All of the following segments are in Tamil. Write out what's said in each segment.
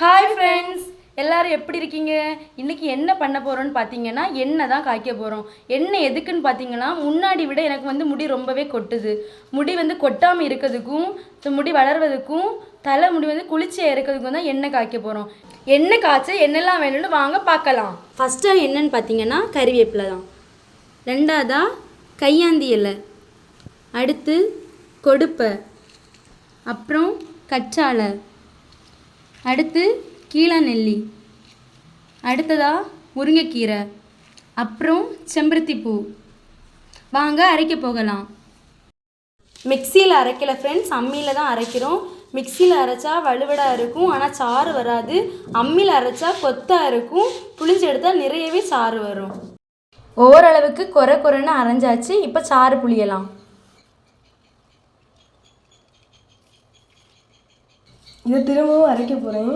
ஹாய் ஃப்ரெண்ட்ஸ் எல்லாரும் எப்படி இருக்கீங்க? இன்னைக்கு என்ன பண்ண போகிறோன்னு பார்த்தீங்கன்னா எண்ணெய் தான் காய்க்க போகிறோம் எண்ணெய் எதுக்குன்னு பார்த்தீங்கன்னா முன்னாடி விட எனக்கு வந்து முடி ரொம்பவே கொட்டுது. முடி வந்து கொட்டாமல் இருக்கிறதுக்கும் முடி வளர்வதுக்கும் தலை முடி வந்து குளிர்ச்சியாக இருக்கிறதுக்கும் தான் எண்ணெய் காய்க்க போகிறோம் எண்ணெய் காய்ச்ச என்னெல்லாம் வேணும்னு வாங்க பார்க்கலாம் ஃபஸ்ட்டாக என்னன்னு பார்த்தீங்கன்னா கறிவேப்பிலை தான். ரெண்டாவதா கையாந்தி இலை. அடுத்து கொடுப்பை அப்புறம் கற்றாழை. அடுத்து கீழாநெல்லி. அடுத்ததாக முருங்கைக்கீரை. அப்புறம் செம்பருத்தி பூ வாங்க அரைக்க போகலாம். மிக்சியில் அரைக்கல ஃப்ரெண்ட்ஸ் அம்மியில் தான் அரைக்கிறோம். மிக்சியில் அரைச்சா வலுவடாக இருக்கும். ஆனால் சாறு வராது. அம்மியில் அரைச்சா கொத்தாக இருக்கும். புளிஞ்சு எடுத்தால் நிறையவே சாறு வரும். ஓரளவுக்கு குறை குறைன்னு அரைஞ்சாச்சு. இப்போ சாறு புளியலாம். இதை திரும்பவும் அரைக்க போகிறேன்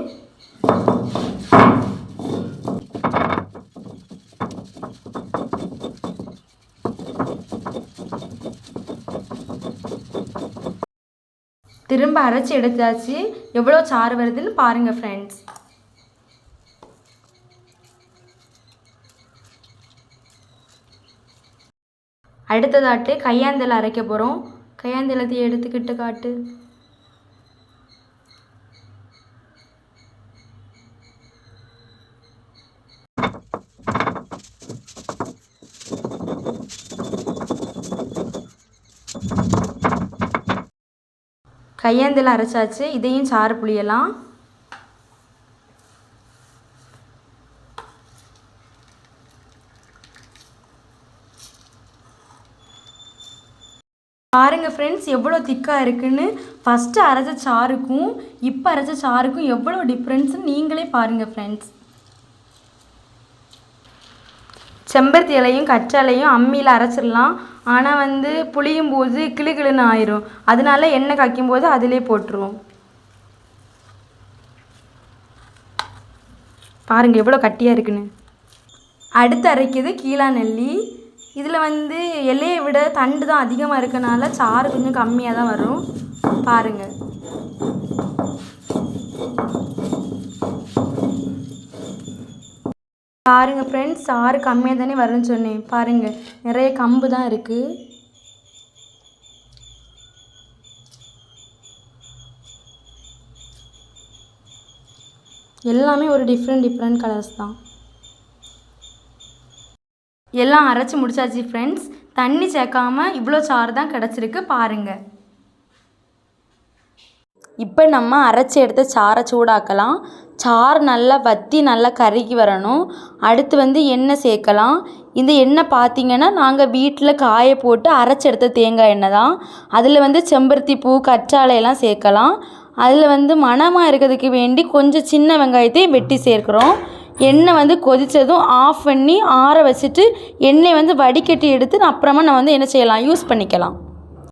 திரும்ப அரைச்சி எடுத்தாச்சு. எவ்வளோ சாறு வருதுன்னு பாருங்கள் ஃப்ரெண்ட்ஸ் அடுத்ததாட்டு கையாந்தலை அரைக்க போகிறோம் கையாந்தலத்தை எடுத்துக்கிட்டு காட்டு. கையாந்தில் அரைச்சாச்சு இதையும் சாறு புளியலாம். பாருங்க ஃப்ரெண்ட்ஸ் எவ்வளோ திக்காக இருக்குன்னு. ஃபஸ்ட்டு அரைச்ச சாருக்கும் இப்போ அரைச்ச சாருக்கும் எவ்வளோ டிஃப்ரென்ஸ்னு நீங்களே பாருங்கள் ஃப்ரெண்ட்ஸ் செம்பருத்தி இலையும் கற்றாழையும் அம்மியில் அரைச்சிடலாம். ஆனால் வந்து புளியும் போது கிளு கிளுன்னு ஆயிரும். அதனால எண்ணெய் காய்க்கும் போது அதிலே போட்டுருவோம். பாருங்கள் எவ்வளோ கட்டியாக இருக்குன்னு. அடுத்து அரைக்கிறது கீழா நெல்லி. இதில் வந்து இலையை விட தண்டு தான் அதிகமாக இருக்கனால சாறு கொஞ்சம் கம்மியாக தான் வரும். பாருங்கள் பாருங்கள் ஃப்ரெண்ட்ஸ் சாறு கம்மியாக தானே வரும்னு சொன்னேன். பாருங்கள் நிறைய கம்பு தான் இருக்குது எல்லாமே ஒரு டிஃப்ரெண்ட் டிஃப்ரெண்ட் கலர்ஸ் தான். எல்லாம் அரைச்சி முடிச்சாச்சு ஃப்ரெண்ட்ஸ் தண்ணி சேர்க்காம இவ்வளோ சாறு தான் கிடச்சிருக்கு பாருங்கள் இப்போ நம்ம அரைச்சி எடுத்த சாறை சூடாக்கலாம். சாறு நல்லா வற்றி நல்லா கருகி வரணும். அடுத்து வந்து எண்ணெய் சேர்க்கலாம். இந்த எண்ணெய் பார்த்தீங்கன்னா நாங்கள் வீட்டில் காய போட்டு அரைச்சி எடுத்த தேங்காய் எண்ணெய் தான். அதில் வந்து செம்பருத்தி பூ கற்றாழை எல்லாம் சேர்க்கலாம். அதில் வந்து மணமாக இருக்கிறதுக்கு வேண்டி கொஞ்சம் சின்ன வெங்காயத்தையும் வெட்டி சேர்க்குறோம். எண்ணெய் வந்து கொதித்ததும் ஆஃப் பண்ணி ஆற வச்சுட்டு எண்ணெய் வந்து வடிகட்டி எடுத்து அப்புறமா நான் வந்து என்ன செய்யலாம்? யூஸ் பண்ணிக்கலாம்.